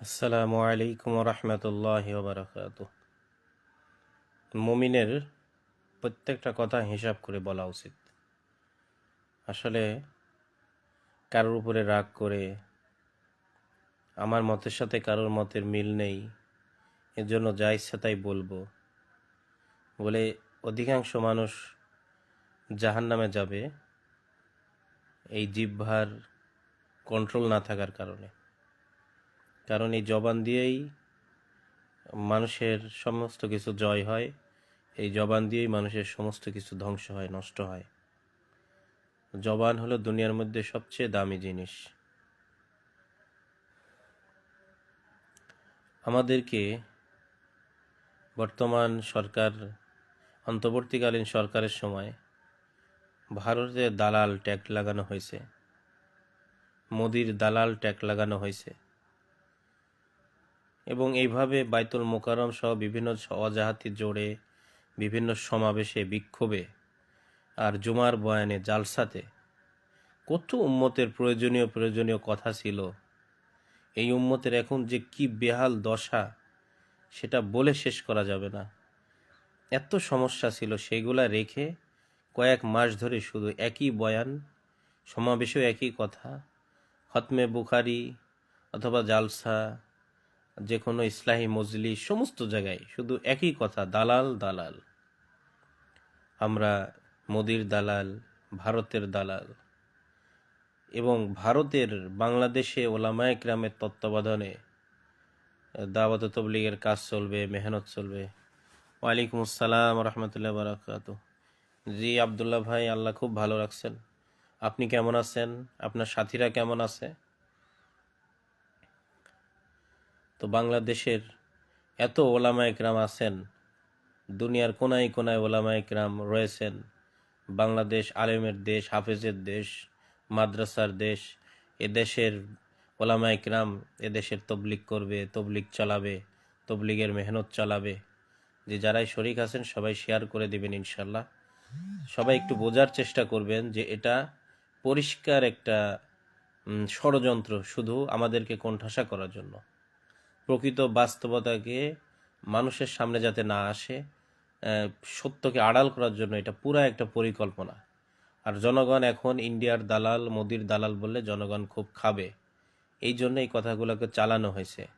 আসসালামু আলাইকুম রহমতুল্লাহ বারকাত মুমিনের প্রত্যেকটা কথা হিসাব করে বলা উচিত। আসলে কারোর উপরে রাগ করে, আমার মতের সাথে কারোর মতের মিল নেই এর জন্য যা ইচ্ছা তাই বলব। বলে অধিকাংশ মানুষ জাহান নামে যাবে, এই জিহ্বার কন্ট্রোল না থাকার কারণে। কারণ এই জবান দিয়েই মানুষের সমস্ত কিছু জয় হয়। এই জবান দিয়েই মানুষের সমস্ত কিছু ধ্বংস হয়, নষ্ট হয়। জবান হলো দুনিয়ার মধ্যে সবচেয়ে দামি জিনিস। আমাদেরকে বর্তমান সরকার, অন্তর্বর্তীকালীন সরকারের সময় ভারতের দালাল ট্যাগ লাগানো হয়েছে। মোদির দালাল ট্যাগ লাগানো হয়েছে। এবং এইভাবে বাইতুল মোকারম সহ বিভিন্ন অজাহাতি জোড়ে, বিভিন্ন সমাবেশে, বিক্ষোভে আর জুমার বয়ানে, জালসাতে কত উম্মতের প্রয়োজনীয় প্রয়োজনীয় কথা ছিল। এই উম্মতের এখন যে কি বেহাল দশা, সেটা বলে শেষ করা যাবে না। এত সমস্যা ছিল, সেগুলা রেখে কয়েক মাস ধরে শুধু একই বয়ান, সমাবেশেও একই কথা। হতমে বুখারি অথবা জালসা যে কোনো ইসলাহী মজলি সমস্ত জায়গায় শুধু একই কথা, দালাল দালাল। আমরা মোদির দালাল, ভারতের দালাল এবং ভারতের বাংলাদেশে ওলামায় গ্রামের তত্ত্বাবধানে দাওয়াত তবলিগের কাজ চলবে, মেহনত চলবে। ওয়ালাইকুম আসসালাম রহমতুল্লাহ বারাকাত। জি আবদুল্লাহ ভাই, আল্লাহ খুব ভালো রাখছেন। আপনি কেমন আছেন? আপনার সাথীরা কেমন আছে? তো বাংলাদেশের এত ওলামা একরাম আছেন, দুনিয়ার কোনায় কোনায় ওলামা একরাম রয়েছেন, বাংলাদেশ আলেমের দেশ, হাফেজের দেশ, মাদ্রাসার দেশ এ দেশের ওলামা একরাম এদেশের তবলিক করবে তবলিক চালাবে, তবলিগের মেহনত চালাবে। যে যারাই শরিক আছেন, সবাই শেয়ার করে দিবেন ইনশাল্লাহ সবাই একটু বোঝার চেষ্টা করবেন যে এটা পরিষ্কার একটা ষড়যন্ত্র শুধু আমাদেরকে কোণঠাসা করার জন্য। প্রকৃত বাস্তবতাকে মানুষের সামনে যাতে না আসে সত্যকে আড়াল করার জন্য এটা পুরা একটা পরিকল্পনা। আর জনগণ এখন ইন্ডিয়ার দালাল, মোদির দালাল বললে জনগণ খুব খাবে। এই জন্য এই কথাগুলোকে চালানো হয়েছে।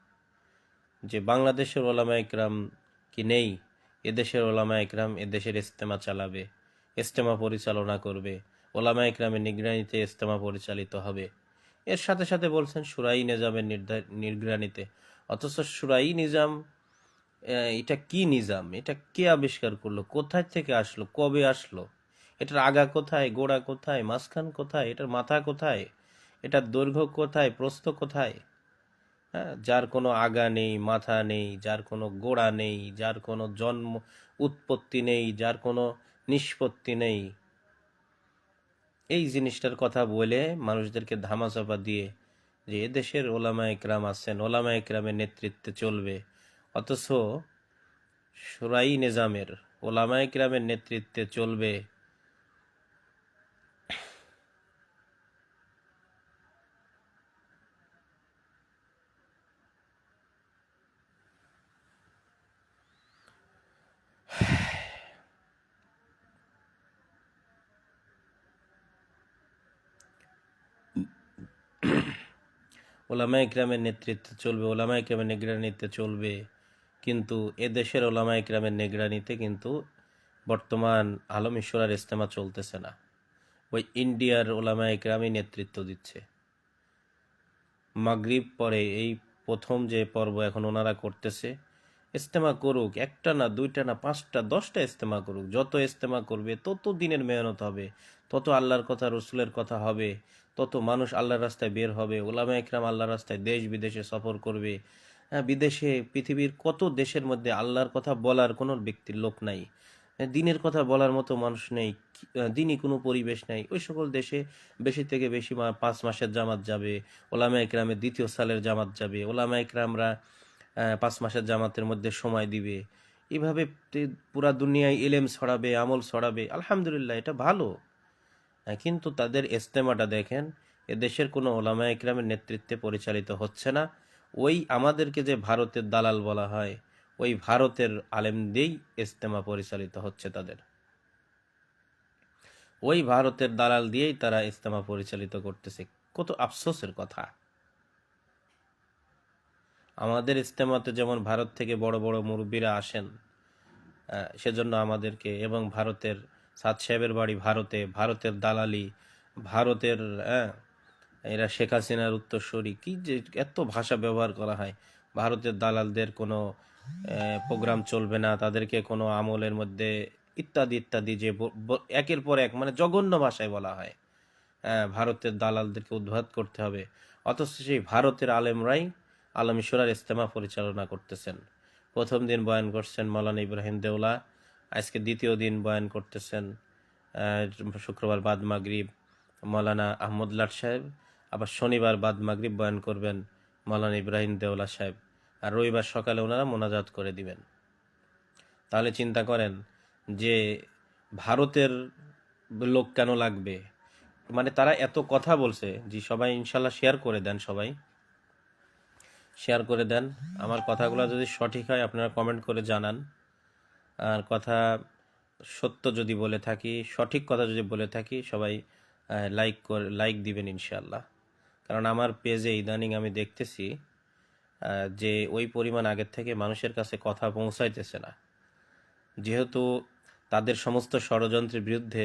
যে বাংলাদেশের ওলামা একরাম কি নেই, এদেশের ওলামা একরাম এদেশের ইস্তেমা চালাবে ইস্তেমা পরিচালনা করবে, ওলামা একরামের নিগরানিতে ইস্তেমা পরিচালিত হবে। এর সাথে সাথে বলছেন সুরাই নিজামের নির্ধা- নিগরানিতে। অথচ সুরাই নিজাম এটা কি নিজাম? এটা কে আবিষ্কার করল? কোথায় থেকে আসলো? কবে আসলো? এটার আগা কোথায়? গোড়া কোথায়? মাঝখান কোথায়? এটার মাথা কোথায়? এটার দৈর্ঘ্য কোথায়? প্রস্থ কোথায়? হ্যাঁ যার কোনো আগা নেই, মাথা নেই, যার কোনো গোড়া নেই, যার কোনো জন্ম উৎপত্তি নেই, যার কোনো নিষ্পত্তি নেই। এই জিনিসটার কথা বলে মানুষদেরকে ধামাচাপা দিয়ে যে দেশের ওলামা একরাম আছেন, ওলামা একরামের নেতৃত্বে চলবে। অথচ সুরাই নিজামের ওলামা একরামের নেতৃত্বে চলবে ওলামা ইকরামের নেতৃত্বে চলবে ওলামা ইকরামের নিগরানিতে চলবে। কিন্তু এ দেশের ওলামা ইকরামের নিগরানিতে কিন্তু বর্তমান আলম ঈশ্বরার ইস্তেমা চলতেছে না। ওই ইন্ডিয়ার ওলামা ইকরামই নেতৃত্ব দিচ্ছে। মাগরিব পরে এই প্রথম যে পর্ব এখন ওনারা করতেছে ইস্তেমা করুক, একটা না, দুইটা না, পাঁচটা, দশটা ইস্তেমা করুক, যত ইস্তেমা করবে, তত দিনের মেহনত হবে, তত আল্লাহর কথা, রসুলের কথা হবে তত মানুষ আল্লাহর রাস্তায় বের হবে, ওলামা একরাম আল্লাহর রাস্তায় দেশ বিদেশে সফর করবে। হ্যাঁ বিদেশে, পৃথিবীর কত দেশের মধ্যে আল্লাহর কথা বলার কোনো ব্যক্তির লোক নাই। দিনের কথা বলার মতো মানুষ নেই দিনই কোনো পরিবেশ নাই। ওই সকল দেশে বেশি থেকে বেশি পাঁচ মাসের জামাত যাবে, ওলামা একরামের দ্বিতীয় সালের জামাত যাবে, ওলামা একরামরা পাঁচ মাসের জামাতের মধ্যে সময় দিবে। এভাবে পুরা দুনিয়ায় এলেম ছড়াবে, আমল ছড়াবে। আলহামদুলিল্লাহ, এটা ভালো। কিন্তু তাদের ইস্তেমাটা দেখেন, এদেশের কোনো ওলামা একরামের নেতৃত্বে পরিচালিত হচ্ছে না। ওই আমাদেরকে যে ভারতের দালাল বলা হয়, ওই ভারতের আলেম দিয়েই ইস্তেমা পরিচালিত হচ্ছে তাদের। ওই ভারতের দালাল দিয়েই তারা ইস্তেমা পরিচালিত করতেছে। কত আফসোসের কথা। আমাদের ইস্তেমাতে যেমন ভারত থেকে বড় বড় মুরব্বীরা আসেন সেজন্য আমাদেরকে এবং ভারতের সাদ সাহেবের বাড়ি ভারতে ভারতের দালালি ভারতের হ্যাঁ, এরা শেখ হাসিনার উত্তরসূরি। কি যে এত ভাষা ব্যবহার করা হয়। ভারতের দালালদের কোনো প্রোগ্রাম চলবে না। তাদেরকে কোনো আমলের মধ্যে ইত্যাদি ইত্যাদি যে একের পর এক মানে জঘন্য ভাষায় বলা হয়। হ্যাঁ, ভারতের দালালদেরকে উদ্ভাত করতে হবে। অথচ সেই ভারতের আলেমরাই আলমীশ্বরার ইস্তেমা পরিচালনা করতেছেন। প্রথম দিন বয়ান করছেন মৌলানা ইব্রাহিম দেওলা আজকে দ্বিতীয় দিন বয়ান করতেছেন শুক্রবার বাদ মাগরিব মৌলানা আহমদ লাট সাহেব, আবার শনিবার বাদ মাগরিব বয়ান করবেন মৌলানা ইব্রাহিম দেওলা সাহেব। আর রবিবার সকালে ওনারা মোনাজাত করে দিবেন। তাহলে চিন্তা করেন যে ভারতের লোক কেন লাগবে? মানে তারা এত কথা বলছে যে সবাই ইনশাল্লাহ শেয়ার করে দেন সবাই। শেয়ার করে দেন। আমার কথাগুলো যদি সঠিক হয়, আপনারা কমেন্ট করে জানান। আর কথা সত্য যদি বলে থাকি, সঠিক কথা যদি বলে থাকি, সবাই লাইক করে লাইক দিবেন ইনশাল্লাহ কারণ আমার পেজে ইদানিং আমি দেখতেছি যে ওই পরিমাণ আগের থেকে মানুষের কাছে কথা পৌঁছাইতেছে না। যেহেতু তাদের সমস্ত ষড়যন্ত্রের বিরুদ্ধে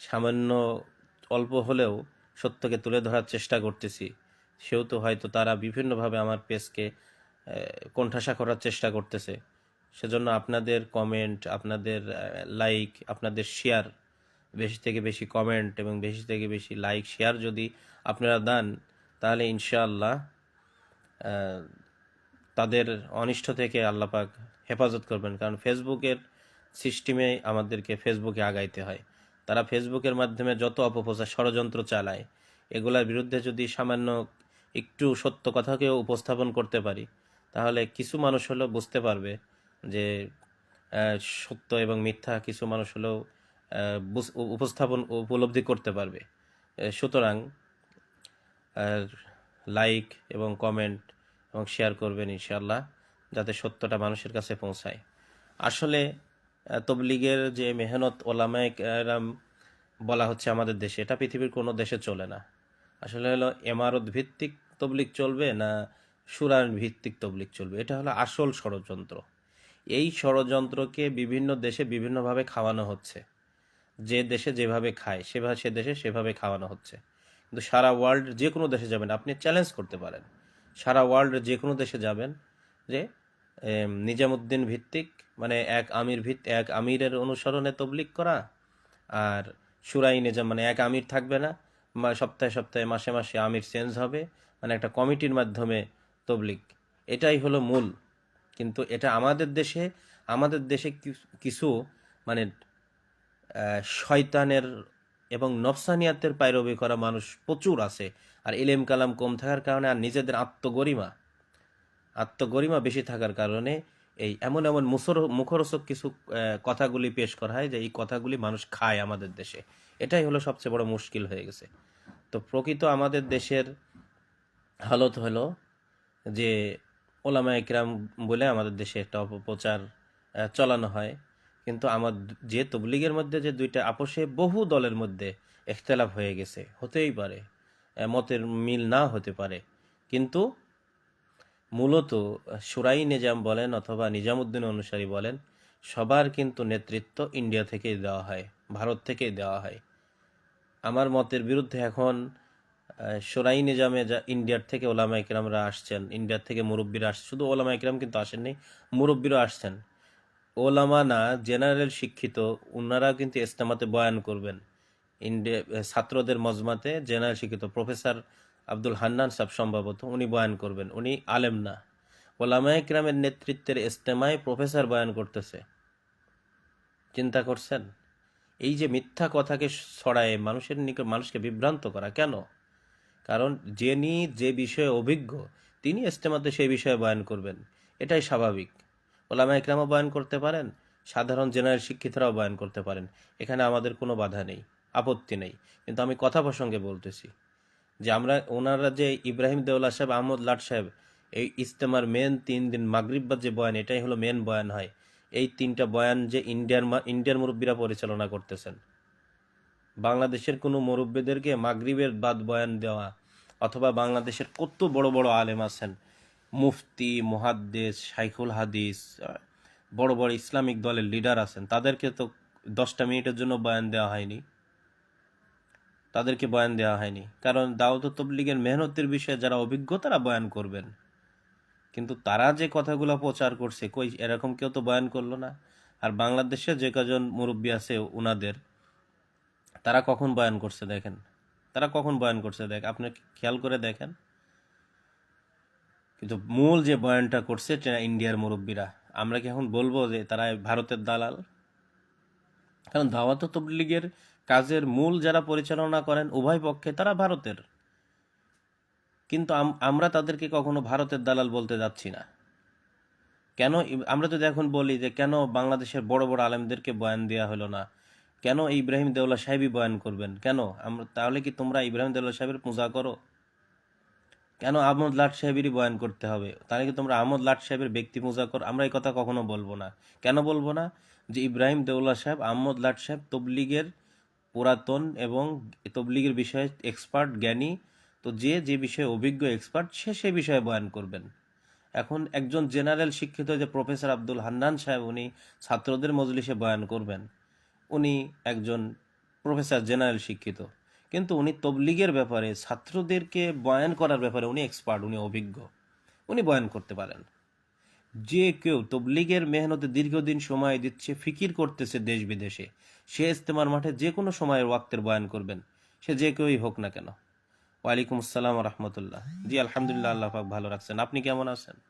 সামান্য অল্প হলেও সত্যকে তুলে ধরার চেষ্টা করতেছি, সেহেতু হয়তো তারা বিভিন্নভাবে আমার পেজকে কোণঠাসা করার চেষ্টা করতেছে। সেজন্য আপনাদের কমেন্ট আপনাদের লাইক আপনাদের শেয়ার বেশি থেকে বেশি কমেন্ট এবং বেশি থেকে বেশি লাইক শেয়ার যদি আপনারা দেন, তাহলে ইনশাআল্লাহ তাদের অনিষ্ট থেকে আল্লাপাক হেফাজত করবেন। কারণ ফেসবুকের সিস্টেমে আমাদেরকে ফেসবুকে আগাইতে হয়। তারা ফেসবুকের মাধ্যমে যত অপপ্রচার ষড়যন্ত্র চালায়, এগুলার বিরুদ্ধে যদি সামান্য একটু সত্য কথাকেও উপস্থাপন করতে পারি, তাহলে কিছু মানুষ হলেও বুঝতে পারবে যে সত্য এবং মিথ্যা কিছু মানুষ হলেও উপস্থাপন উপলব্ধি করতে পারবে। সুতরাং লাইক এবং কমেন্ট এবং শেয়ার করবেন ইনশাল্লাহ যাতে সত্যটা মানুষের কাছে পৌঁছায়। আসলে তবলিগের যে মেহনত ওলামায় কেরাম বলা হচ্ছে আমাদের দেশে, এটা পৃথিবীর কোনো দেশে চলে না। আসলে হলো এমারত ভিত্তিক তবলিগ চলবে না সুরান ভিত্তিক তবলিক চলবে? এটা হলো আসল ষড়যন্ত্র। এই ষড়যন্ত্রকে বিভিন্ন দেশে বিভিন্নভাবে খাওয়ানো হচ্ছে। যে দেশে যেভাবে খায় সেভাবে সে দেশে সেভাবে খাওয়ানো হচ্ছে। কিন্তু সারা ওয়ার্ল্ড যে কোনো দেশে যাবেন, আপনি চ্যালেঞ্জ করতে পারেন। সারা ওয়ার্ল্ড যে কোনো দেশে যাবেন, যে নিজামুদ্দিন ভিত্তিক মানে এক আমির ভিত্তি এক আমিরের অনুসরণে তবলিক করা, আর সুরাই নিজাম মানে এক আমির থাকবে না সপ্তাহে সপ্তাহে, মাসে মাসে আমির চেঞ্জ হবে মানে একটা কমিটির মাধ্যমে তবলিক এটাই হলো মূল কিন্তু এটা আমাদের দেশে আমাদের দেশে কিছু মানে শয়তানের এবং নফসানিয়াতের পায়রবি করা মানুষ প্রচুর আছে। আর ইলেম কালাম কম থাকার কারণে আর নিজেদের আত্মগরিমা আত্মগরিমা বেশি থাকার কারণে এই এমন এমন মুসর, মুখরোচক কিছু কথাগুলি পেশ করা হয় যে এই কথাগুলি মানুষ খায় আমাদের দেশে। এটাই হলো সবচেয়ে বড় মুশকিল হয়ে গেছে। তো প্রকৃত আমাদের দেশের হালত হলো যে ওলামা একরাম বলে আমাদের দেশে একটা অপপ্রচার চালানো হয়। কিন্তু আমার যে তবলিগের মধ্যে যে দুইটা আপোষে বহু দলের মধ্যে এখতলাফ হয়ে গেছে। হতেই পারে মতের মিল না হতে পারে। কিন্তু মূলত সুরাই নিজাম বলেন অথবা নিজামুদ্দিন অনুসারী বলেন, সবার কিন্তু নেতৃত্ব ইন্ডিয়া থেকেই দেওয়া হয়, ভারত থেকেই দেওয়া হয়। আমার মতের বিরুদ্ধে এখন সোরাই নিজামে যা ইন্ডিয়ার থেকে ওলামা ইকরামরা আসছেন, ইন্ডিয়ার থেকে মুরব্বীরা আসছেন শুধু ওলামা ইকরাম কিন্তু আসেননি মুরব্বীরা আসছেন। ওলামা না, জেনারেল শিক্ষিত ওনারা কিন্তু ইস্তেমাতে বয়ান করবেন। ইন্ডিয়া ছাত্রদের মজমাতে জেনারেল শিক্ষিত প্রফেসর আব্দুল হান্নান সাহেব সম্ভবত উনি বয়ান করবেন, উনি আলেম না। ওলামা ইকরামের নেতৃত্বের ইস্তেমায় প্রফেসর বয়ান করতেছে। চিন্তা করছেন? এই যে মিথ্যা কথাকে ছড়ায় মানুষের নিকট, মানুষকে বিভ্রান্ত করা কেন? কারণ যিনি যে বিষয়ে অভিজ্ঞ, তিনি ইস্তেমাতে সেই বিষয়ে বয়ান করবেন। এটাই স্বাভাবিক। ওলামা ইকরামও বয়ান করতে পারেন, সাধারণ জেনারেল শিক্ষিতরাও বয়ান করতে পারেন। এখানে আমাদের কোনো বাধা নেই, আপত্তি নেই। কিন্তু আমি কথা প্রসঙ্গে বলতেছি যে আমরা, ওনারা যে ইব্রাহিম দেওলা সাহেব, আহমদ লাট সাহেব, এই ইস্তেমার মেন তিন দিন মাগরিব্বাদ যে বয়ান, এটাই হলো মেন বয়ান হয়। এই তিনটা বয়ান যে ইন্ডিয়ার ইন্ডিয়ার মুরব্বীরা পরিচালনা করতেছেন। বাংলাদেশের কোনো মুরব্বীদেরকে মাগরিবের বাদ বয়ান দেওয়া অথবা বাংলাদেশের কত বড় বড় আলেম আছেন? মুফতি, মুহাদ্দেস, শাইখুল হাদিস, বড় বড় ইসলামিক দলের লিডার আছেন। তাদেরকে তো দশটা মিনিটের জন্য বয়ান দেওয়া হয়নি। তাদেরকে বয়ান দেওয়া হয়নি। কারণ ও তবলিগের মেহনতের বিষয়ে যারা অভিজ্ঞ, তারা বয়ান করবেন। কিন্তু তারা যে কথাগুলো প্রচার করছে, কই, এরকম কেউ তো বয়ান করল না। আর বাংলাদেশে যে কজন মুরব্বী আছে, উনাদের, তারা কখন বয়ান করছে দেখেন? তারা কখন বয়ান করছে? দেখ, আপনি খেয়াল করে দেখেন। কিন্তু মূল যে বয়ানটা করছে ইন্ডিয়ার মুরব্বীরা, আমরা কি এখন বলব যে তারা ভারতের দালাল? কারণ দাওয়াত তবলিগের কাজের মূল যারা পরিচালনা করেন উভয় পক্ষে তারা ভারতের। কিন্তু আমরা তাদেরকে কখনো ভারতের দালাল বলতে যাচ্ছি না। কেন? আমরা যদি এখন বলি যে কেন বাংলাদেশের বড় বড় আলেমদেরকে বয়ান দেওয়া হলো না? কেন ইব্রাহিম দেওলা সাহেবই বয়ান করবেন? কেন? আমরা তাহলে কি তোমরা ইব্রাহিম দেওলা সাহেবের পূজা করো? কেন আহমদ লাট সাহেবেরই বয়ান করতে হবে? তাহলে কি তোমরা আহমদ লাট সাহেবের ব্যক্তি পূজা করো? আমরা এই কথা কখনো বলব না। কেন বলব না? যে ইব্রাহিম দেউল্লা সাহেব, আহমদ লাট সাহেব তবলিগের পুরাতন এবং তবলিগের বিষয়ে এক্সপার্ট, জ্ঞানী। তো যে যে বিষয়ে অভিজ্ঞ এক্সপার্ট, সে সে বিষয়ে বয়ান করবেন। এখন একজন জেনারেল শিক্ষিত যে প্রফেসর আব্দুল হান্নান সাহেব, উনি ছাত্রদের মজলিসে বয়ান করবেন। উনি একজন প্রফেসর জেনারেল শিক্ষিত। কিন্তু উনি তবলিগের ব্যাপারে, ছাত্রদেরকে বয়ান করার ব্যাপারে উনি এক্সপার্ট উনি অভিজ্ঞ। উনি বয়ান করতে পারেন। যে কেউ তবলিগের মেহনতে দীর্ঘদিন সময় দিচ্ছে, ফিকির করতেছে দেশ বিদেশে, সে ইস্তেমার মাঠে যে কোনো সময়ের ওয়াক্তের বয়ান করবেন, সে যে কেউই হোক না কেন। ওয়ালাইকুম আসসালাম রহমতুল্লাহ। জি, আলহামদুলিল্লাহ, আল্লাহ পাক ভালো রাখছেন। আপনি কেমন আছেন?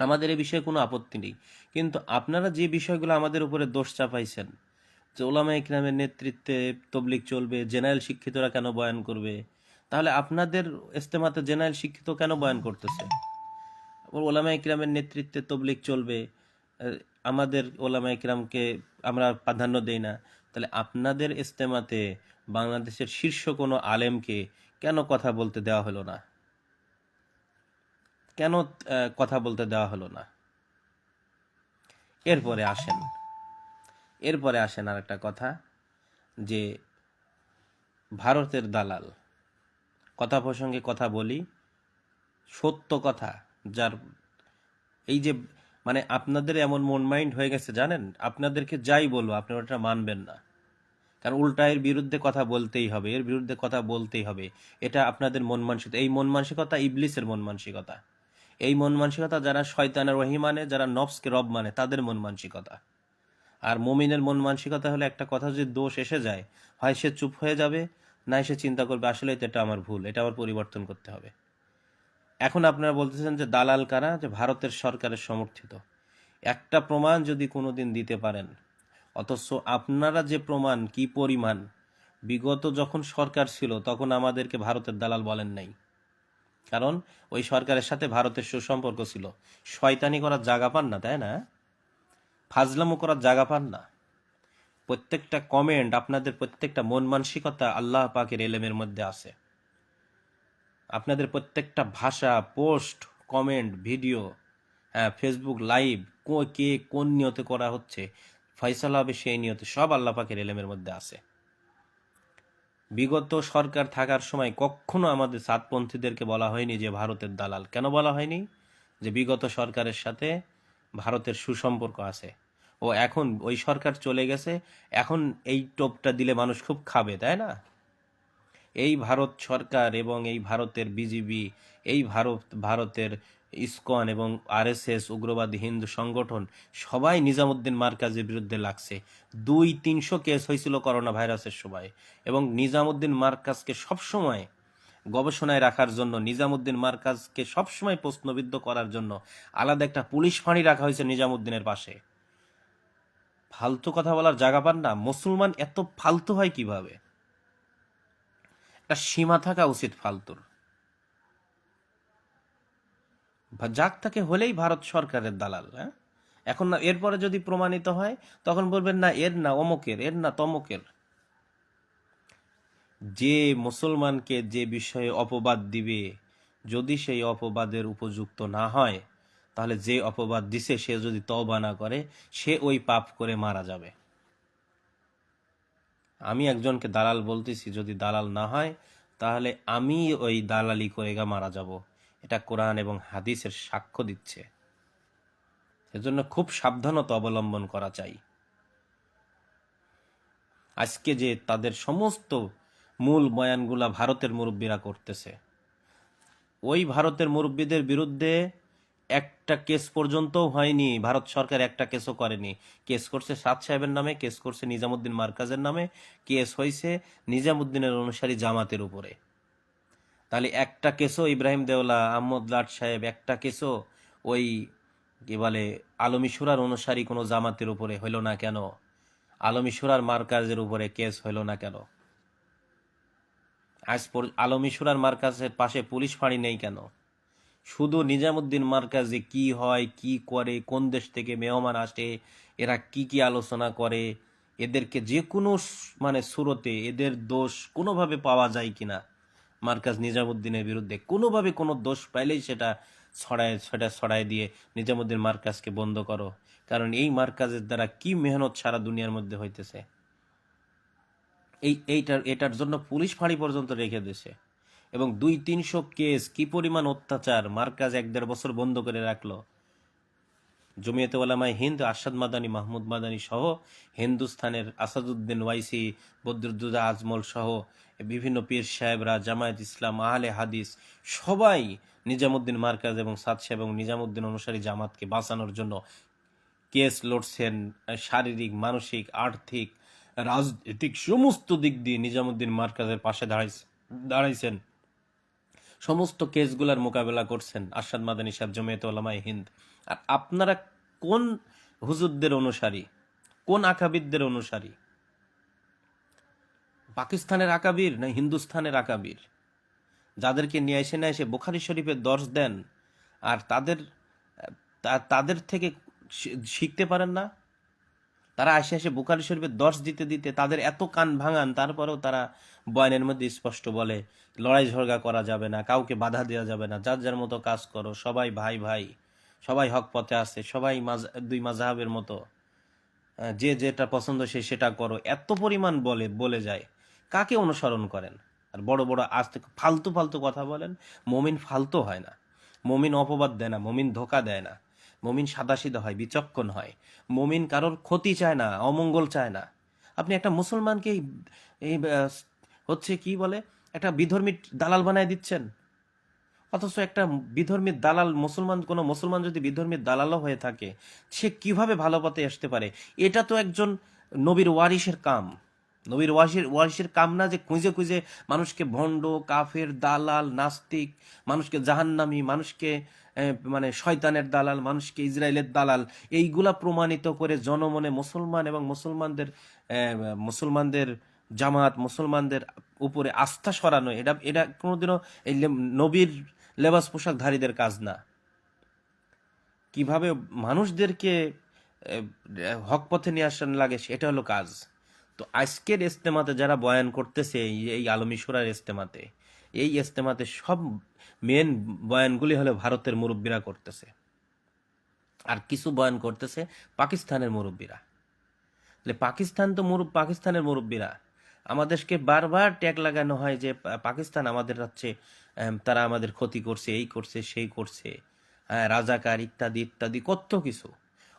আমাদের এই বিষয়ে কোনো আপত্তি নেই। কিন্তু আপনারা যে বিষয়গুলো আমাদের উপরে দোষ চাপাইছেন, যে ওলামা ইকরামের নেতৃত্বে তবলিগ চলবে, জেনারেল শিক্ষিতরা কেন বয়ান করবে, তাহলে আপনাদের ইস্তেমাতে জেনারেল শিক্ষিত কেন বয়ান করতেছে? ওলামা ইকরামের নেতৃত্বে তবলিগ চলবে আমাদের ওলামা ইকরামকে আমরা প্রাধান্য দেই না। তাহলে আপনাদের ইস্তেমাতে বাংলাদেশের শীর্ষ কোনো আলেমকে কেন কথা বলতে দেওয়া হলো না? কেন কথা বলতে দেওয়া হলো না? এরপরে আসেন। এরপরে আসেন আর একটা কথা, যে ভারতের দালাল, কথা প্রসঙ্গে কথা বলি, সত্য কথা, যার এই যে মানে আপনাদের এমন মন মাইন্ড হয়ে গেছে, জানেন? আপনাদেরকে যাই বলব আপনারা ওটা মানবেন না। কারণ উল্টা এর বিরুদ্ধে কথা বলতেই হবে, এর বিরুদ্ধে কথা বলতেই হবে। এটা আপনাদের মন মানসিকতা, এই মন মানসিকতা ইবলিসের মন মানসিকতা। এই মন মানসিকতা যারা শয়তানের রহি মানে যারা নফসকে রব মানে তাদের মন মানসিকতা। আর মমিনের মন মানসিকতা হলে একটা কথা যদি দোষ এসে যায়, হয় সে চুপ হয়ে যাবে না সে চিন্তা করবে আসলে তো এটা আমার ভুল, এটা আমার পরিবর্তন করতে হবে। এখন আপনারা বলতেছেন যে দালাল কারা? যে ভারতের সরকারের সমর্থিত। একটা প্রমাণ যদি কোনোদিন দিতে পারেন, অথচ আপনারা যে প্রমাণ, কি পরিমাণ, বিগত যখন সরকার ছিল, তখন আমাদেরকে ভারতের দালাল বলেন নাই। কারণ ওই সরকারের সাথে ভারতের সুসম্পর্ক ছিল। শয়তানি করার জায়গা পান না, তাই না? ফাজলামো করার জায়গা পান না। প্রত্যেকটা কমেন্ট আপনাদের প্রত্যেকটা মন মানসিকতা আল্লাহ পাকের এলেমের মধ্যে আছে। আপনাদের প্রত্যেকটা ভাষা পোস্ট কমেন্ট ভিডিও হ্যাঁ ফেসবুক লাইভ কে কোন নিয়তে করা হচ্ছে, ফয়সালা হবে সেই নিয়তে সব আল্লাহ পাকের এলেমের মধ্যে আছে। বিগত সরকার থাকার সময় কখনো আমাদের সাতপন্থীদেরকে বলা হয়নি যে ভারতের দালাল। কেন বলা হয়নি? যে বিগত সরকারের সাথে ভারতের সুসম্পর্ক আছে। ও এখন ওই সরকার চলে গেছে, এখন এই টোপটা দিলে মানুষ খুব খাবে, তাই না? এই ভারত সরকার এবং এই ভারতের বিজিবি, এই ভারত, ভারতের ইসকন এবং আরএসএস, উগ্রবাদী হিন্দু সংগঠন সবাই নিজামুদ্দিন মার্কাজের বিরুদ্ধে লাগছে। দুই তিনশো কেস হয়েছিল করোনা ভাইরাসের সময় এবং নিজামুদ্দিন মার্কাজকে সবসময় গবেষণায় রাখার জন্য, নিজামুদ্দিন মার্কাজকে সবসময় প্রশ্নবিদ্ধ করার জন্য আলাদা একটা পুলিশ ফাঁড়ি রাখা হয়েছে নিজামুদ্দিনের পাশে। ফালতু কথা বলার জায়গা পান না। মুসলমান এত ফালতু হয় কীভাবে? একটা সীমা থাকা উচিত ফালতুর। যাক তাকে হলেই ভারত সরকারের দালাল হ্যাঁ? এখন না, এরপরে যদি প্রমাণিত হয়, তখন বলবেন, না, এর না, অমকের, এর না, তমকের। যে মুসলমানকে যে বিষয়ে অপবাদ দিবে, যদি সেই অপবাদের উপযুক্ত না হয়, তাহলে যে অপবাদ দিছে, সে যদি তওবা না করে, সে ওই পাপ করে মারা যাবে। আমি একজনকে দালাল বলতেছি, যদি দালাল না হয়, তাহলে আমি ওই দালালি করে গা মারা যাব। এটা কোরআন এবং হাদিসের সাক্ষ্য দিচ্ছে। সেজন্য খুব সাবধানতা অবলম্বন করা চাই। আজকে যে তাদের সমস্ত মূল বয়ানগুলা ভারতের মুরব্বীরা করতেছে, ওই ভারতের মুরব্বীদের বিরুদ্ধে একটা কেস পর্যন্তও হয়নি। ভারত সরকার একটা কেসও করেনি। কেস করছে সাদ সাহেবের নামে, কেস করছে নিজামুদ্দিন মার্কাজের নামে, কেস হয়েছে নিজামুদ্দিনের অনুসারী জামাতের উপরে। তাহলে একটা কেসও ইব্রাহিম দেওলা, আহমদ লাট সাহেব, একটা কেসও ওই কি বলে, আলমী সুরার অনুসারী কোনো জামাতের উপরে হইল না কেন? আলমী সুরার মার্কাজের উপরে কেস হইল না কেন? আজ পর- আলমী সুরার মার্কাজের পাশে পুলিশ ফাঁড়ি নেই কেন? শুধু নিজামুদ্দিন মার্কাজে কি হয়, কি করে, কোন দেশ থেকে মেহমান আসে, এরা কি কি আলোচনা করে, এদেরকে যে কোনো মানে সুরতে এদের দোষ কোনোভাবে পাওয়া যায় কিনা? মার্কাজ নিজামুদ্দিনের বিরুদ্ধে কোনোভাবে কোনো দোষ পাইলেই সেটা ছড়ায় সেটা ছড়ায় দিয়ে নিজামুদ্দিন মার্কাজকে বন্ধ করো। কারণ এই মার্কাজের দ্বারা কি মেহনত সারা দুনিয়ার মধ্যে হইতেছে? এই, এইটার, এটার জন্য পুলিশ ফাঁড়ি পর্যন্ত রেখে দিয়েছে। এবং দুই তিনশো কেস কি পরিমাণ অত্যাচার মার্কাজ এক দেড় বছর বন্ধ করে রাখল? জমিয়তে ওলামায় হিন্দ, আরশাদ মাদানী, মাহমুদ মাদানী সহ হিন্দুস্তানের আসাদুদ্দিন ওয়াইসি, বদরুদ্দুজা আজমল সহ বিভিন্ন পীর সাহেবরা, জামায়াত ইসলাম, আহলে হাদিস সবাই নিজামুদ্দিন মার্কাজ এবং সাদ সাহেব এবং নিজামুদ্দিন অনুসারী জামাতকে বাঁচানোর জন্য কেস লড়ছেন। শারীরিক, মানসিক, আর্থিক, রাজনৈতিক সমস্ত দিক দিয়ে নিজামুদ্দিন মার্কাজের পাশে দাঁড়াই দাঁড়াইছেন। সমস্ত কেসগুলার মোকাবেলা করছেন আরশাদ মাদানী সাহেব, জমিয়ত ওলামায় হিন্দ। আর আপনারা কোন হুজুরদের অনুসারী? কোন আকাবিরদের অনুসারী? পাকিস্তানের আকাবির না হিন্দুস্থানের আকাবির? যাদেরকে নিয়ে এসে না এসে বোখারি শরীফের দর্শ দেন, আর তাদের তাদের থেকে শিখতে পারেন না? তারা আসে আসে বুখারি শরীফের দর্শ দিতে দিতে তাদের এত কান ভাঙান, তারপরেও তারা বয়ানের মধ্যে স্পষ্ট বলে, লড়াই ঝগড়া করা যাবে না, কাউকে বাধা দেওয়া যাবে না, যার যার মতো কাজ করো, সবাই ভাই ভাই। সবাই হক পথে আছে, সবাই দুই মাজাহাবের মতো। যে যেটা পছন্দ সে সেটা করো। এত পরিমাণ বলে বলে যায়। কাকে অনুসরণ করেন? আর বড় বড় আজ ফালতু ফালতু কথা বলেন, মমিন ফালতু হয় না। মমিন অপবাদ দেয় না, মমিন ধোকা দেয় না। মমিন সাদাসিধা হয়, বিচক্ষণ হয়। মমিন কারোর ক্ষতি চায় না, অমঙ্গল চায় না। আপনি একটা মুসলমানকে এই হচ্ছে কি বলে? একটা বিধর্মী দালাল বানায় দিচ্ছেন। অথচ একটা বিধর্মী দালাল, মুসলমান, কোনো মুসলমান যদি বিধর্মী দালালও হয়ে থাকে, সে কীভাবে ভালো পথে আসতে পারে? এটা তো একজন নবীর ওয়ারিসের কাম। নবীর ওয়ারিসের ওয়ারিসের কাম না যে খুঁজে খুঁজে মানুষকে ভণ্ড, কাফের, দালাল, নাস্তিক, মানুষকে জাহান্নামি, মানুষকে মানে শয়তানের দালাল, মানুষকে ইসরায়েলের দালাল, এইগুলা প্রমাণিত করে জনমনে মুসলমান এবং মুসলমানদের মুসলমানদের জামাত, মুসলমানদের উপরে আস্থা সরানো, এটা এটা কোনোদিনও এই নবীর লেবাস পোশাকধারীদের কাজ না। কীভাবে মানুষদেরকে হক পথে নিয়ে আসান লাগে সেটা হলো কাজ। তো আজকের ইস্তেমাতে যারা বয়ান করতেছে, এই- আলমিসুরার ইস্তেমাতে এই ইস্তেমাতে সব মেন বয়ানগুলি হলো ভারতের মুরব্বীরা করতেছে। আর কিছু বয়ান করতেছে পাকিস্তানের মুরব্বীরা। পাকিস্তান তো মুরব, পাকিস্তানের মুরব্বীরা। আমাদেরকে বারবার ট্যাগ লাগানো হয় যে পাকিস্তান আমাদের হচ্ছে তারা আমাদের ক্ষতি করছে, এই করছে, সেই করছে হ্যাঁ রাজাকার ইত্যাদি ইত্যাদি কত কিছু।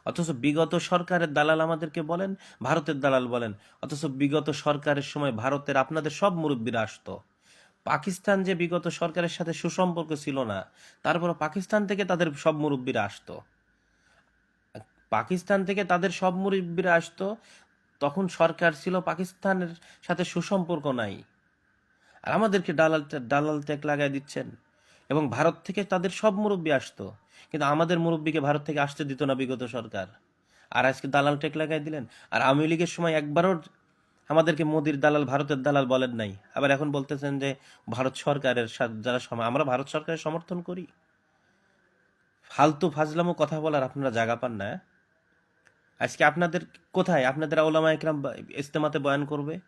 অথচ বিগত সরকারের দালাল আমাদেরকে বলেন, ভারতের দালাল বলেন, অথচ বিগত সরকারের সময় ভারতের আপনাদের সব মুরব্বীরা আসতো। পাকিস্তান যে বিগত সরকারের সাথে সুসম্পর্ক ছিল না তারপর পাকিস্তান থেকে তাদের সব মুরব্বীরা আসতো। পাকিস্তান থেকে তাদের সব মুরব্বীরা আসতো, তখন সরকার ছিল পাকিস্তানের সাথে সুসম্পর্ক নাই। আর আমাদেরকে দালাল দালাল ট্যাগ লাগাই দিচ্ছেন। এবং ভারত থেকে তাদের সব মুরব্বী আসতো। কিন্তু আমাদের মুরব্বীকে ভারত থেকে আসতে দিত না বিগত সরকার। আর আজকে দালাল টেক লাগাই দিলেন। আর আওয়ামী লীগের সময় একবারও আমাদেরকে মোদির দালাল, ভারতের দালাল বলেন নাই। আবার এখন বলতেছেন যে ভারত সরকারের যারা আমরা ভারত সরকারের সমর্থন করি। ফালতু ফাজলামো কথা বলার আপনারা জায়গা পান না? আজকে আপনাদের কোথায়? আপনাদের ওলামা একরাম ইস্তেমাতে বয়ান করবে?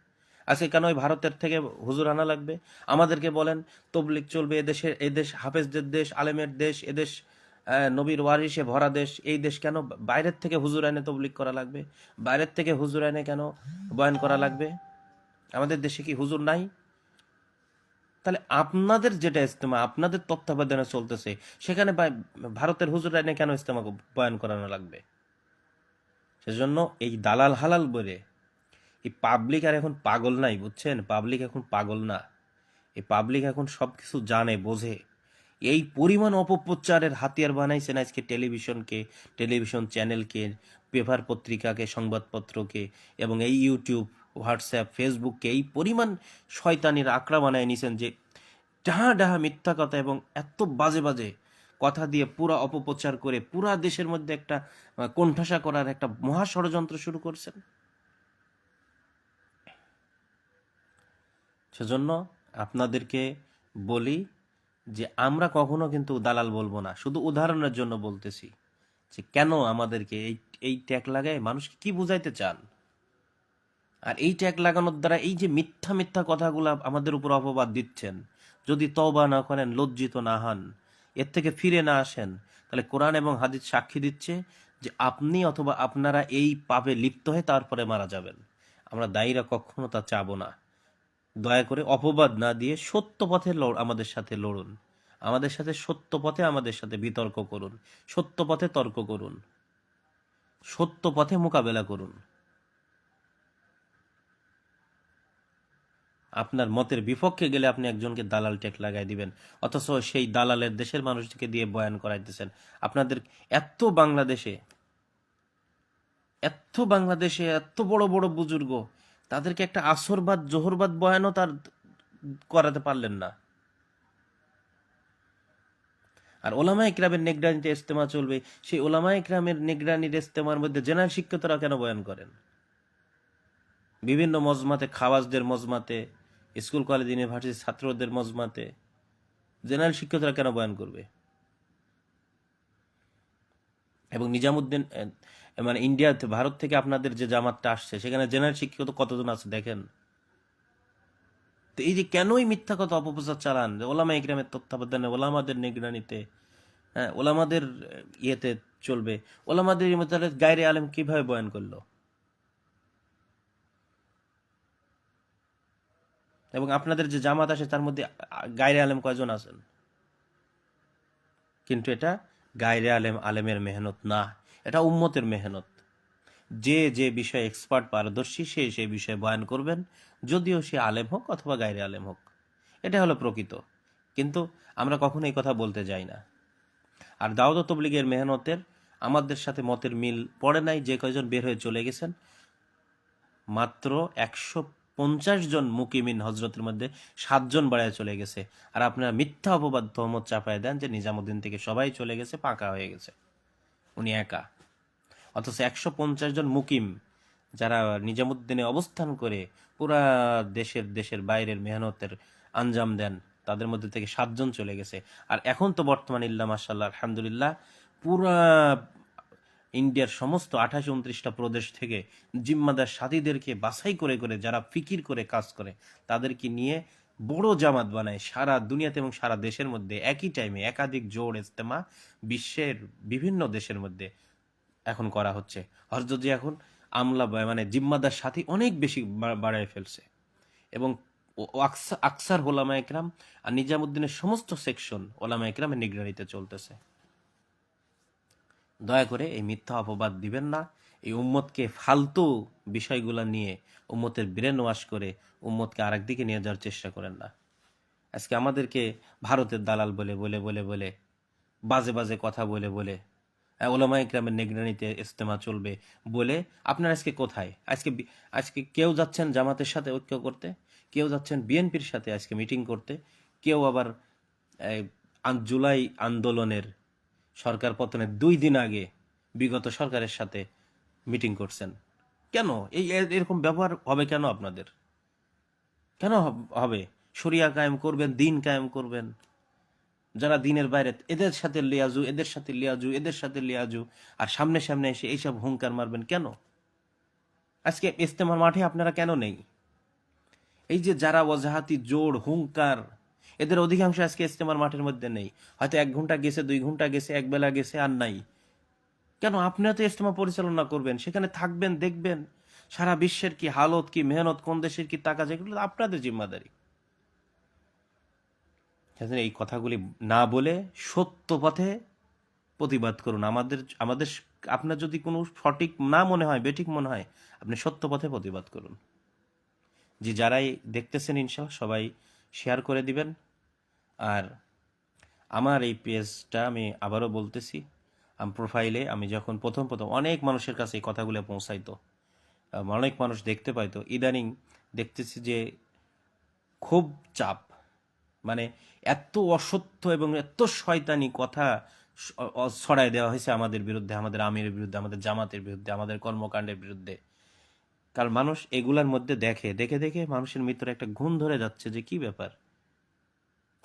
আজকে কেন? ওই ভারতের থেকে হুজুর আনা লাগবে। আমাদেরকে বলেন তবলিক চলবে এদেশে এদেশ হাফেজদের দেশ, আলেমের দেশ এদেশ নবীর ওয়ারিসে ভরা দেশ, এই দেশ কেন? বাইরের থেকে হুজুর আনে তবলিক করা লাগবে। বাইরের থেকে হুজুর আনে কেন বয়ান করা লাগবে? আমাদের দেশে কি হুজুর নাই? তাহলে আপনাদের যেটা ইস্তেমা আপনাদের তত্ত্বাবধানে চলতেছে, সেখানে ভারতের হুজুর আইনে কেন ইস্তেমা বয়ান করানো লাগবে? সেজন্য এই দালাল হালাল বলে এই পাবলিক আর এখন পাগল নাই, বুঝছেন? পাবলিক এখন পাগল না। এই পাবলিক এখন সব কিছু জানে, বোঝে। এই পরিমাণ অপপ্রচারের হাতিয়ার বানাইছেন আজকে টেলিভিশনকে টেলিভিশন চ্যানেলকে পেপার পত্রিকাকে, সংবাদপত্রকে, এবং এই ইউটিউব হোয়াটসঅ্যাপ ফেসবুককে এই পরিমাণ শয়তানির আঁকড়া বানায় নিছেন যে ডাহা ডাহা মিথ্যা কথা এবং এত বাজে বাজে কথা দিয়ে পুরা অপপ্রচার করে পুরা দেশের মধ্যে একটা কোণঠাসা করার একটা মহা ষড়যন্ত্র শুরু করছেন। সেজন্য আপনাদেরকে বলি যে আমরা কখনো কিন্তু দালাল বলব না। শুধু উদাহরণের জন্য বলতেছি যে কেন আমাদেরকে এই এই ট্যাগ লাগায়? মানুষকে কি বুঝাইতে চান? আর এই ট্যাগ লাগানোর দ্বারা এই যে মিথ্যা মিথ্যা কথাগুলো আমাদের উপর অপবাদ দিচ্ছেন, যদি তবা না করেন, লজ্জিত না হন, এর থেকে ফিরে না আসেন, তাহলে কোরআন এবং হাদিস সাক্ষী দিচ্ছে যে আপনি অথবা আপনারা এই পাপে লিপ্ত হয়ে তারপরে মারা যাবেন। আমরা দায়ীরা কখনো তা চাবো না। দয়া করে অপবাদ না দিয়ে সত্য পথে আমাদের সাথে লড়ুন। আমাদের সাথে সত্য পথে আমাদের সাথে বিতর্ক করুন। সত্য পথে তর্ক করুন। সত্য পথে মোকাবেলা করুন। আপনার মতের বিপক্ষে গেলে আপনি একজনকে দালাল টেক লাগাই দিবেন। অথচ সেই দালালের দেশের মানুষটিকে দিয়ে বয়ান করাইতেছেন। আপনাদের এত বাংলাদেশে এত বাংলাদেশে এত বড় বড় বুজুর্গ তাদেরকে একটা আসরবাদ, জোহরবাদ বয়ানও তার করাতে পারলেন না। আর ওলামা ইকরামের নেগরানিতে ইস্তেমা চলবে। সেই ওলামা ইকরামের নেগরানির ইস্তেমার মধ্যে জেনারেল শিক্ষকরা কেন বয়ান করেন? বিভিন্ন মজমাতে, খাওয়াজদের মজমাতে, স্কুল, কলেজ ইউনিভার্সিটি ছাত্রদের মজমাতে জেনারেল শিক্ষকরা কেন বয়ান করবে? এবং নিজামুদ্দিন মানে ইন্ডিয়াতে ভারত থেকে আপনাদের যে জামাতটা আসছে, সেখানে জেনারেল শিক্ষিত কতজন আছে দেখেন? তো এই যে কেনই মিথ্যা কথা অপপ্রচার চালান? যে ওলামা ইকরামের তত্ত্বাবধানে, ওলামাদের নিগরানিতে হ্যাঁ ওলামাদের ইয়েতে চলবে। ওলামাদের তাহলে গায়রে আলেম কীভাবে বয়ান করল? এবং আপনাদের যে জামাত আসে তার মধ্যে গায়রে আলেম কয়জন আছেন? কিন্তু এটা গায়রে আলেম, আলেমের মেহনত না। এটা উম্মতের মেহনত। যে যে বিষয়ে এক্সপার্ট পারদর্শী, সে সেই বিষয়ে বয়ান করবেন, যদিও সে আলেম হোক অথবা গায়রে আলেম হোক। এটা হলো প্রকৃত। কিন্তু আমরা কখনো এই কথা বলতে যাই না। আর দাউদ ও তবলিগের মেহনতের, আমাদের সাথে মতের মিল পড়ে নাই, যে কয়জন বের হয়ে চলে গেছেন। মাত্র একশো পঞ্চাশ জন মুকিমিন হজরতের মধ্যে সাতজন বাড়ায় চলে গেছে। আর আপনারা মিথ্যা অপবাদ, তহমত চাপায় দেন যে নিজামুদ্দিন থেকে সবাই চলে গেছে, পাকা হয়ে গেছে। উনি একা। অথচ একশো পঞ্চাশ জন মুকিম যারা নিজামুদ্দিনে অবস্থান করে পুরা দেশের দেশের বাইরের মেহনতের আঞ্জাম দেন, তাদের মধ্যে থেকে সাতজন চলে গেছে। আর এখন তো বর্তমান ইল্লা মাসাল্লাহ আলহামদুলিল্লাহ, পুরা ইন্ডিয়ার সমস্ত আঠাশ উনত্রিশটা প্রদেশ থেকে জিম্মাদার সাথীদেরকে বাছাই করে করে যারা ফিকির করে কাজ করে, তাদেরকে নিয়ে বড় জামাত বানায় সারা দুনিয়াতে এবং সারা দেশের মধ্যে, একই টাইমে একাধিক জোর ইজতেমা বিশ্বের বিভিন্ন দেশের মধ্যে এখন করা হচ্ছে। হরজত যে এখন আমলা মানে জিম্মাদার সাথী অনেক বেশি বাড়ায় ফেলছে। এবং আকসার ওলামা একরাম আর নিজামুদ্দিনের সমস্ত সেকশন ওলামা একরামের নিগরানিতে চলতেছে। দয়া করে এই মিথ্যা অপবাদ দিবেন না। এই উম্মতকে ফালতু বিষয়গুলো নিয়ে উম্মতের ব্রেন ওয়াশ করে উম্মতকে আরেক দিকে নিয়ে যাওয়ার চেষ্টা করেন না। আজকে আমাদেরকে ভারতের দালাল বলে বলে বলে বলে, বাজে বাজে কথা বলে বলে ওলামা ইকরামের নিগরানিতে ইস্তেমা চলবে বলে আপনার আজকে কোথায়? আজকে আজকে কেউ যাচ্ছেন জামাতের সাথে ঐক্য করতে? কেউ যাচ্ছেন বিএনপির সাথে আজকে মিটিং করতে? কেউ আবার জুলাই আন্দোলনের সরকার পতনের দুই দিন আগে বিগত সরকারের সাথে মিটিং করছেন। কেন? এই এরকম ব্যবহার হবে কেন আপনাদের? কেন হবে শরিয়া কায়েম করবেন, দিন কায়েম করবেন। যারা দিনের বাইরে, এদের সাথে লিয়াজু, এদের সাথে লিয়াজু, এদের সাথে লিয়াজু, আর সামনে সামনে এসে এইসব হুঙ্কার মারবেন কেন? আজকে ইস্তেমার মাঠে আপনারা কেন নেই? এই যে যারা ওজাহাতি জোর, হুঙ্কার এদের অধিকাংশ আজকে ইস্তেমার মাঠের মধ্যে নেই। হয়তো এক ঘণ্টা গেছে, দুই ঘণ্টা গেছে, এক বেলা গেছে, আর নাই। কেন? আপনিও তো ইস্তেমা পরিচালনা করবেন, সেখানে থাকবেন, দেখবেন। সারা বিশ্বের কি হালত, কি মেহনত, কোন দেশের কি টাকা যেগুলো আপনাদের জিম্মাদারি। এই কথাগুলি না বলে সত্য পথে প্রতিবাদ করুন। আমাদের আমাদের আপনার যদি কোনো সঠিক না মনে হয়, বেঠিক মনে হয়, আপনি সত্য পথে প্রতিবাদ করুন। যে যারাই দেখতেছেন ইনশাল্লাহ সবাই শেয়ার করে দিবেন। আর আমার এই পেজটা আমি আবারও বলতেছি, আমি প্রোফাইলে আমি যখন প্রথম প্রথম অনেক মানুষের কাছে এই কথাগুলো পৌঁছাইতো অনেক মানুষ দেখতে পাইতো, ইদানিং দেখতেছি যে খুব চাপ। মানে এত অসত্য এবং এত শয়তানি কথা ছড়ায় দেওয়া হয়েছে আমাদের বিরুদ্ধে, আমাদের আমিরের বিরুদ্ধে, আমাদের জামাতের বিরুদ্ধে, আমাদের কর্মকাণ্ডের বিরুদ্ধে। কারণ মানুষ এগুলার মধ্যে দেখে দেখে দেখে মানুষের ভিতরে একটা ঘুম ধরে যাচ্ছে যে কি ব্যাপার?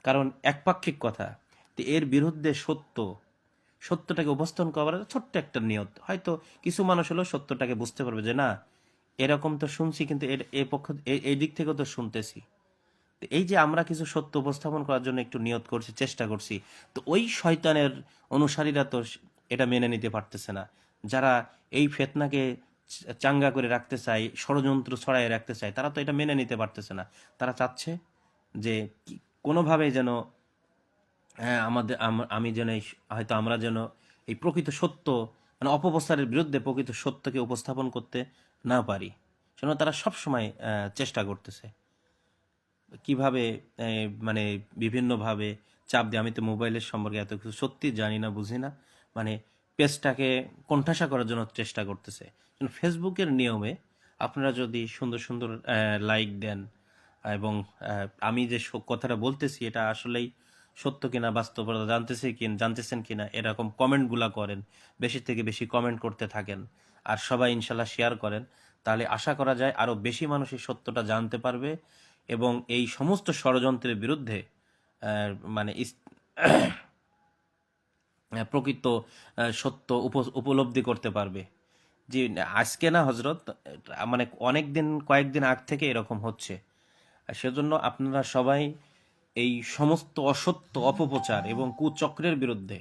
কারণ একপাক্ষিক কথা তো এর বিরুদ্ধে সত্য, সত্যটাকে উপস্থাপন করার ছোট্ট একটা নিয়ত। হয়তো কিছু মানুষ হলো সত্যটাকে বুঝতে পারবে যে, না, এরকম তো শুনছি, কিন্তু এর, এ পক্ষ এই- দিক থেকেও তো শুনতেছি। এই যে আমরা কিছু সত্য উপস্থাপন করার জন্য একটু নিয়ত করছি, চেষ্টা করছি, তো ওই শয়তানের অনুসারীরা তো এটা মেনে নিতে পারতেছে না। যারা এই ফেতনাকে চাঙ্গা করে রাখতে চায়, ষড়যন্ত্র ছড়াই রাখতে চায়, তারা তো এটা মেনে নিতে পারতেছে না। তারা চাচ্ছে যে কি- কোনোভাবে যেন হ্যাঁ আমাদের, আমি যেন এই হয়তো আমরা যেন এই প্রকৃত সত্য মানে অপপ্রচারের বিরুদ্ধে প্রকৃত সত্যকে উপস্থাপন করতে না পারি, সেজন্য তারা সবসময় চেষ্টা করতেছে। কীভাবে মানে বিভিন্নভাবে চাপ দিয়ে, আমি তো মোবাইলের সম্পর্কে এত কিছু সত্যি জানি না, বুঝি না মানে পেজটাকে কোণঠাসা করার জন্য চেষ্টা করতেছে। ফেসবুকের নিয়মে আপনারা যদি সুন্দর সুন্দর লাইক দেন এবং আমি যে কথাটা বলতেছি, এটা আসলেই সত্য কিনা, বাস্তবতা জানতেছে কি জানতেছেন কিনা, এরকম কমেন্টগুলা করেন, বেশি থেকে বেশি কমেন্ট করতে থাকেন আর সবাই ইনশাল্লাহ শেয়ার করেন, তাহলে আশা করা যায় আরও বেশি মানুষ এই সত্যটা জানতে পারবে এবং এই সমস্ত ষড়যন্ত্রের বিরুদ্ধে মানে প্রকৃত সত্য উপ- উপলব্ধি করতে পারবে। যে আজকে না হজরত মানে অনেক দিন কয়েকদিন আগ থেকে এরকম হচ্ছে। সেজন্য আপনারা সবাই এই সমস্ত অসত্য অপপ্রচার এবং কুচক্রের বিরুদ্ধে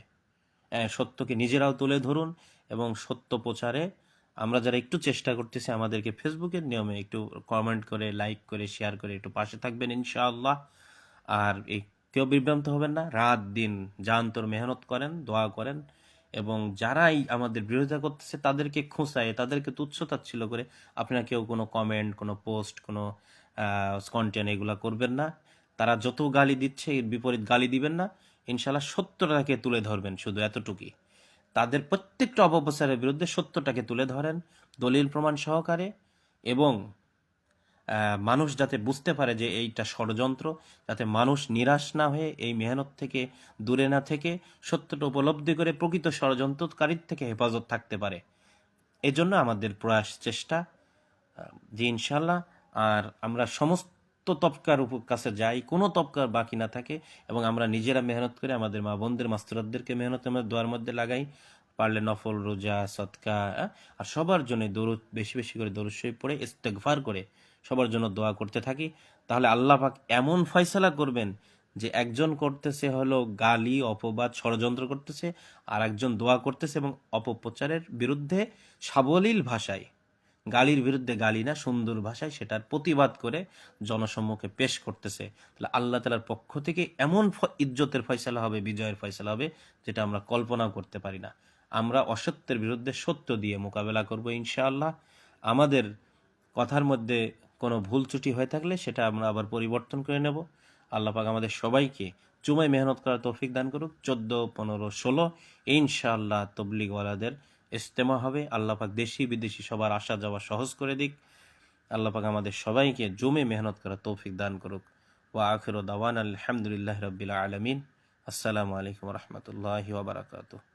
সত্যকে নিজেরাও তুলে ধরুন এবং সত্য প্রচারে আমরা যারা একটু চেষ্টা করতেছি আমাদেরকে ফেসবুকের নিয়মে একটু কমেন্ট করে লাইক করে শেয়ার করে একটু পাশে থাকবেন ইনশাআল্লাহ। আর এই কেউ বিভ্রান্ত হবেন না, রাত দিন জান্তর মেহনত করেন, দোয়া করেন এবং যারাই আমাদের বিরোধিতা করতেছে তাদেরকে খোঁচায়, তাদেরকে তুচ্ছ তাচ্ছিল্য করে আপনারা কেউ কোনো কমেন্ট কোনো পোস্ট কোনো কন্টেন্ট এগুলা করবেন না। তারা যত গালি দিচ্ছে, এর বিপরীত গালি দিবেন না। ইনশাল্লাহ সত্যটাকে তুলে ধরবেন শুধু এতটুকুই। তাদের প্রত্যেকটা অপপ্রচারের বিরুদ্ধে সত্যটাকে তুলে ধরেন, দলিল প্রমাণ সহকারে এবং মানুষ যাতে বুঝতে পারে যে এইটা ষড়যন্ত্র, যাতে মানুষ নিরাশ না হয়ে এই মেহনত থেকে দূরে না থেকে সত্যটা উপলব্ধি করে প্রকৃত ষড়যন্ত্রকারীর থেকে হেফাজত থাকতে পারে। এজন্য আমাদের প্রয়াস, চেষ্টা যে ইনশাল্লাহ আর আমরা সমস্ত তবকার উপ- কাছে যাই, কোনো তবকার বাকি না থাকে এবং আমরা নিজেরা মেহনত করে আমাদের মা বোনদের মাস্তরাদদেরকে মেহনত আমরা দোয়ার মধ্যে লাগাই। পারলে নফল, রোজা সৎকা আর সবার জন্য দরুদ, বেশি বেশি করে শরীফ পড়ে, ইস্তেগফার করে সবার জন্য দোয়া করতে থাকি। তাহলে আল্লাহ পাক এমন ফয়সালা করবেন যে একজন করতেছে হলো গালি, অপবাদ, ষড়যন্ত্র করতেছে আর একজন দোয়া করতেছে এবং অপপ্রচারের বিরুদ্ধে সাবলীল ভাষায় গালির বিরুদ্ধে গালি না, সুন্দর ভাষায় সেটার প্রতিবাদ করে জনসম্মুখে পেশ করতেছে। তাহলে আল্লাহ তালার পক্ষ থেকে এমন ইজ্জতের ফয়সালা হবে, বিজয়ের ফয়সালা হবে, যেটা আমরা কল্পনাও করতে পারি না। আমরা অসত্যের বিরুদ্ধে সত্য দিয়ে মোকাবেলা করব ইনশাআল্লাহ। আমাদের কথার মধ্যে কোনো ভুল ত্রুটি হয়ে থাকলে সেটা আমরা আবার পরিবর্তন করে নেব। আল্লাহ পাক আমাদের সবাইকে জুমায় মেহনত করার তৌফিক দান করুক। চোদ্দ, পনেরো, ষোলো, ইনশাআল্লাহ তবলিগওয়ালাদের ইস্তেমা হবে আল্লাপাক দেশি বিদেশি সবার আসা যাওয়া সহজ করে দিক। আল্লাপাক আমাদের সবাইকে জমে মেহনত করার তৌফিক দান করুক। ওয়া আখির দাওয়ান আলহামদুলিল্লাহ রবিল আলমিন। আসসালামু আলাইকুম রহমতুল্লাহ ওবরাকাতুহ